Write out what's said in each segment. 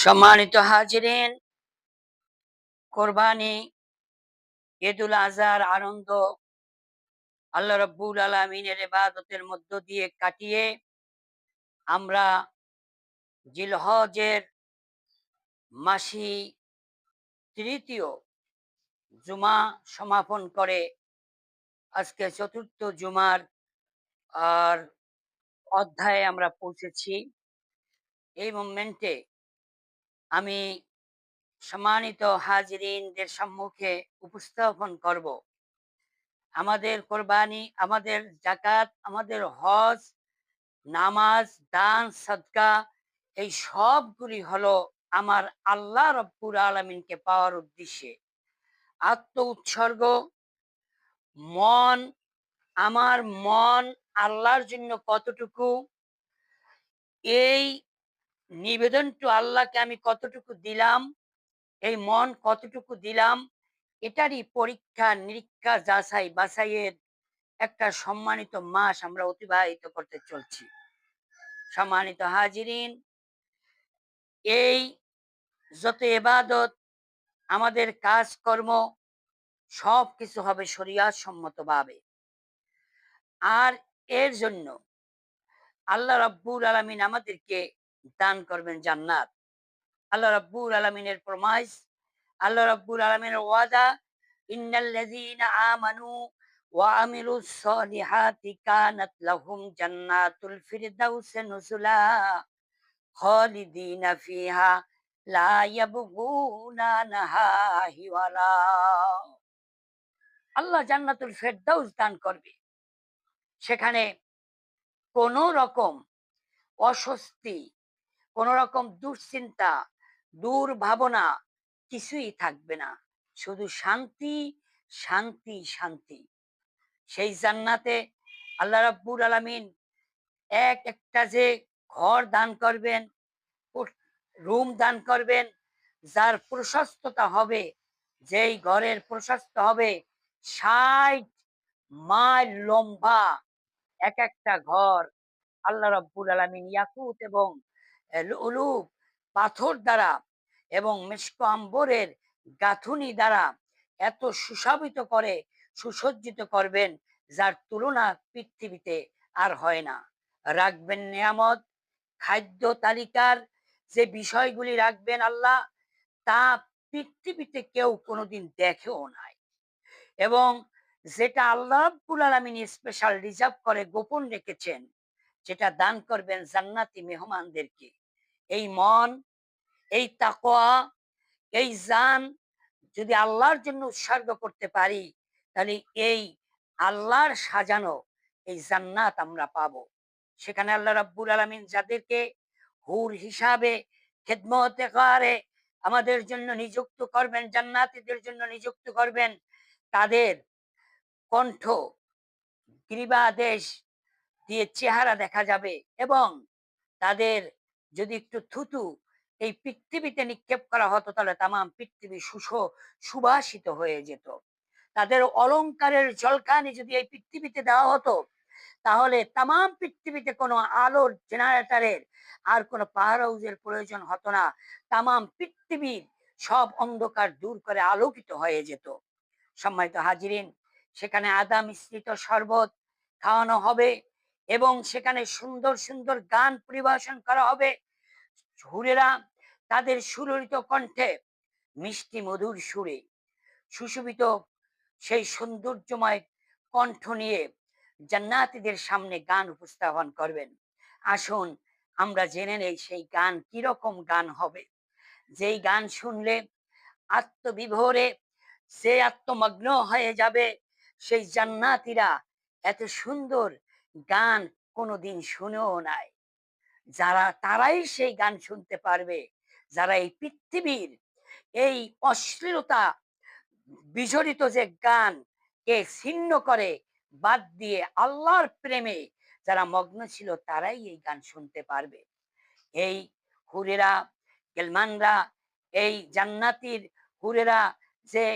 সম্মানিত হাজিরিন, কোরবানি ঈদুল আজহার আনন্দ আল্লাহ রব্বুল আলমিনের ইবাদতের মধ্য দিয়ে কাটিয়ে আমরা জিলহজের মাসি তৃতীয় জুমা সমাপন করে আজকে চতুর্থ জুমার, আর অধ্যায়ে আমরা পৌঁছেছি। এই মোমেন্টে আমি সম্মানিত হাজিরিনদের সম্মুখে উপস্থাপন করব। আমাদের কোরবানি, আমাদের জাকাত আমাদের হজ, নামাজ, দান, সদকা, এই সবগুলি হলো আমার আল্লাহ রব্বুর আলমিনকে পাওয়ার উদ্দেশ্যে। আত্ম উৎসর্গ, মন, আমার মন আল্লাহর জন্য কতটুকু, এই নিবেদনটু আল্লাহকে আমি কতটুকু দিলাম, এই মন কতটুকু দিলাম, এটারই পরীক্ষা নিরীক্ষা যাচাই বাছাইয়ের একটা সম্মানিত মাস আমরা অতিবাহিত করতে চলছি। সম্মানিত হাজিরিন, এই যত এবাদত আমাদের কাজকর্ম সব কিছু হবে শরিয়াত সম্মতভাবে আর এর জন্য আল্লাহ রাব্বুল আলমিন আমাদেরকে দান করবেন জান্নাত। আল্লাহ রাব্বুল আলমিনের প্রমাইস আল্লাহ রাব্বুল আলমিনের ওয়াদা, ইন্নাল্লাযীনা আমানু ওয়া আমিলুস সলিহাতি কানাত লাহুম জান্নাতুল ফিরদাউস নুজুলা খালিদিনা ফিহা লা ইয়াবগুনা আনহা হিওয়ালা আল্লাহ জান্নাতুল ফেরদাউস দান করবে। সেখানে কোন রকম অস্বস্তি কোন রকম দুশ্চিন্তা, দুর্ভাবনা কিছুই থাকবে না। শুধু শান্তি শান্তি শান্তি। সেই জান্নাতে আল্লাহ রাব্বুর আলামিন এক একটা যে ঘর দান করবেন রুম দান করবেন, যার প্রশস্ততা হবে, যেই ঘরের প্রশস্ত হবে, ষাট মাইল লম্বা এক একটা ঘর আল্লাহ রব্বুল আলমিন ইয়াকুত এবং উলুপ পাথর দ্বারা এবং মেশক আম্বরের গাঁথুনি দ্বারা এত সুশাবিত করে, সুসজ্জিত করবেন যার তুলনা পৃথিবীতে আর হয় না। রাখবেন নিয়ামত, খাদ্য তালিকার যে বিষয়গুলি রাখবেন আল্লাহ, তা পৃথিবীতে কেউ কোনোদিন দেখেও নাই। এবং যেটা আল্লাহ আব্বুল আলমিন স্পেশাল রিজার্ভ করে, গোপন রেখেছেন, যেটা দান করবেন জান্নাতি মেহমানদেরকে। এই মন, এই তাকোয়া, এই জান যদি আল্লাহর জন্য উৎসর্গ করতে পারি, তাহলে এই আল্লাহর সাজানো এই জান্নাত আমরা পাবো। সেখানে আল্লাহ রাব্বুল আলমিন যাদেরকে হুর হিসাবে খেদমতে করে, আমাদের জন্য নিযুক্ত করবেন, জান্নাতিদের জন্য নিযুক্ত করবেন, তাদের কণ্ঠ গ্রীবাদেশ দিয়ে চেহারা দেখা যাবে এবং তাদের যদি একটু থুতু এই পৃথিবীতে নিক্ষেপ করা হতো, তাহলে তাম পৃথিবী সুষ সুবাসিত হয়ে যেত। তাদের অলংকারের জলকানি যদি এই পৃথিবীতে দেওয়া হতো, তাহলে তাম পৃথিবীতে কোনো আলোর জেনারেটারের আর কোনো পাহাড় হাউজের প্রয়োজন হতো না। তাম পৃথিবীর সব অন্ধকার দূর করে আলোকিত হয়ে যেত। সম্মানিত হাজিরিন, সেখানে আদা মিশ্রিত শরবত খাওয়ানো হবে। এবং সেখানে সুন্দর সুন্দর গান পরিবেশন করা হবে। হুরেরা তাদের সুররিত কণ্ঠে মিষ্টি মধুর সুরে সুশোভিত সেই সৌন্দর্যময় কণ্ঠ নিয়ে জান্নাতিদের সামনে গান উপস্থাপন করবেন। আসুন, আমরা জেনে নেই সেই গান কীরকম গান হবে। যেই গান শুনলে আত্মবিভোরে সে আত্মমগ্ন হয়ে যাবে, সেই জান্নাতিরা এত সুন্দর গান কোনোদিন শুনেও নাই। যারা, তারাই সেই গান শুনতে পারবে। যারা এই পৃথিবীর এই অশ্লীলতা বিজড়িত যে গান কে ছিন্ন করে, বাদ দিয়ে আল্লাহর প্রেমে যারা মগ্ন ছিল, তারাই এই গান শুনতে পারবে। এই হুরেরা, গেলমানরা, এই জান্নাতির হুরেরা যে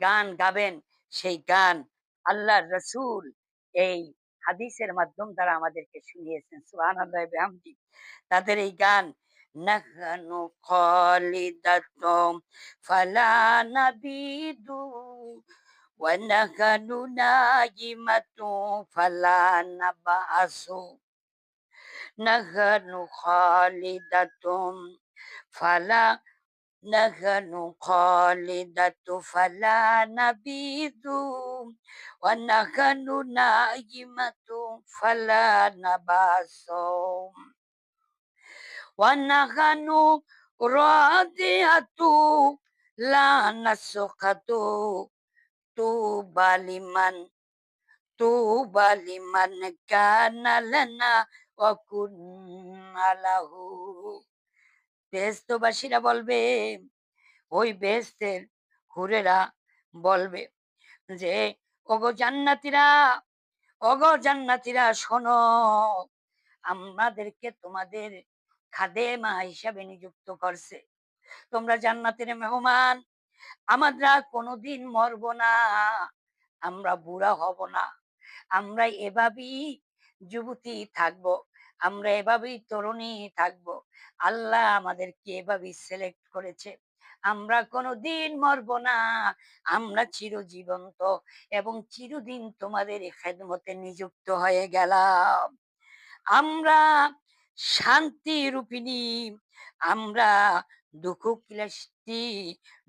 গান গাবেন, সেই গান আল্লাহ রসুল এই হাদিসের মাধ্যম দ্বারা আমাদেরকে শুনিয়েছেন। সুহান আল্লাহ তাদের এই গান, নাহনু খালিদাতুম ফালা নাবিদু ওয়া নাহনু নাইমাতু ফালা নাবাসু। নাহনু খালিদাতুম ফালা نحن خالدة فلا نبيد ونحن نائمة فلا نباس ونحن راضية لا نسقط طوبى لمن طوبى لمن كان لنا وكنا له বেহস্তবাসীরা বলবে, ওই বেহেস্তের হুরেরা বলবে যে, ওগো জান্নাতিরা ওগো জান্নাতিরা, শোনো, আমাদেরকে তোমাদের খাদেমা হিসাবে নিযুক্ত করছে। তোমরা জান্নাতের মেহমান, আমরা কোনোদিন মরব না, আমরা বুড়া হব না, আমরা এভাবেই যুবতী থাকব। আমরা এভাবেই তরুণী থাকব। আল্লাহ আমাদেরকে এভাবেই সিলেক্ট করেছে। আমরা কোনোদিন মরব না। আমরা চিরজীবন্ত এবং চিরদিন তোমাদের খেদমতে নিযুক্ত হয়ে গেলাম। আমরা শান্তি রূপিণী। আমরা দুঃখ ক্লিষ্টি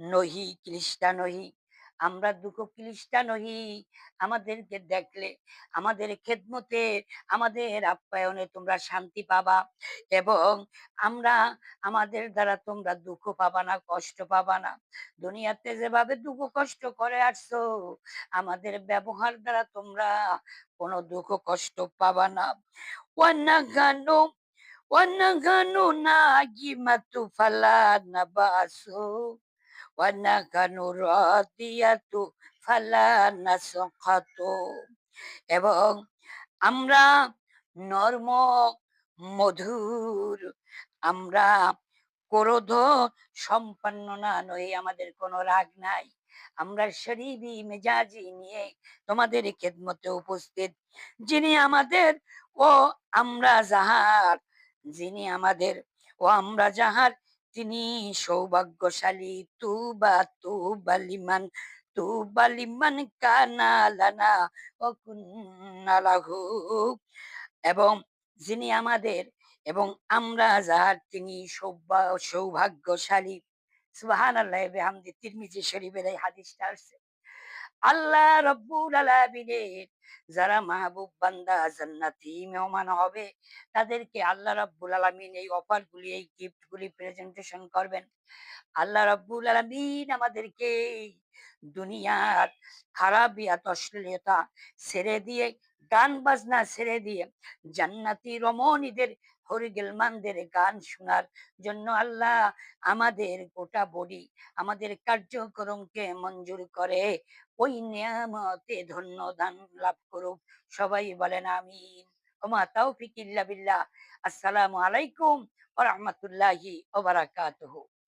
নহি, ক্লিষ্টা নহি। আমরা দুঃখ ক্লিষ্টা নহি আমাদেরকে দেখলে আমাদের খেদমতে আমাদের আপ্যায়নে তোমরা শান্তি পাবা এবং আমরা আমাদের দ্বারা তোমরা দুঃখ পাবা না কষ্ট পাবা না দুনিয়াতে যেভাবে দুঃখ কষ্ট করে আসছো আমাদের ব্যবহার দ্বারা তোমরা কোনো দুঃখ কষ্ট পাবা না ونغن ونغن ناجمة فلا نبأس ونغن راضية فلا نسقط এবং আমরা নর্ম মধুর আমরা ক্রোধ সম্পন্ন না নই আমাদের কোনো রাগ নাই আমরা শরীরী মেজাজি নিয়ে তোমাদের খেদমতে উপস্থিত যিনি আমাদের ও আমরা যাহার যিনি আমাদের ও আমরা যাহার তিনি সৌভাগ্যশালী তু বা তু বালিমান তু বালিমান কানা লানা ও এবং যিনি আমাদের এবং আমরা যাহার তিনি সৌভা- সৌভাগ্যশালী। সুবাহান আল্লাহ বেহামদি তিরমিজি শরীফের এই হাদিসটা আসছে। আল্লাহ রব্বুল আলামিনের। যারা মাহবুব বান্দা জান্নাতি মেহমান হবে, তাদেরকে আল্লাহ রব্বুল আলামিন এই অফার গুলি এই গিফট গুলি প্রেজেন্টেশন করবেন। আল্লাহ রব্বুল আলামিন আমাদেরকে দুনিয়ার খারাপিয়াত অশ্লীলতা ছেড়ে দিয়ে, গান বাজনা ছেড়ে দিয়ে, জান্নাতি রমণীদের হরিগেলমানদের গান শোনার জন্য আল্লাহ আমাদের গোটা বডি, আমাদের কার্যক্রমকে মঞ্জুর করে। ওই নিয়ামতে ধন্য দান লাভ করুক। সবাই বলেন আমিন। ওমা তাও ফিকিল্লা বিল্লাহ। আসসালামু আলাইকুম ওরহমতুল্লাহি রাহমাতুল্লাহি ওয়া বারাকাতুহু।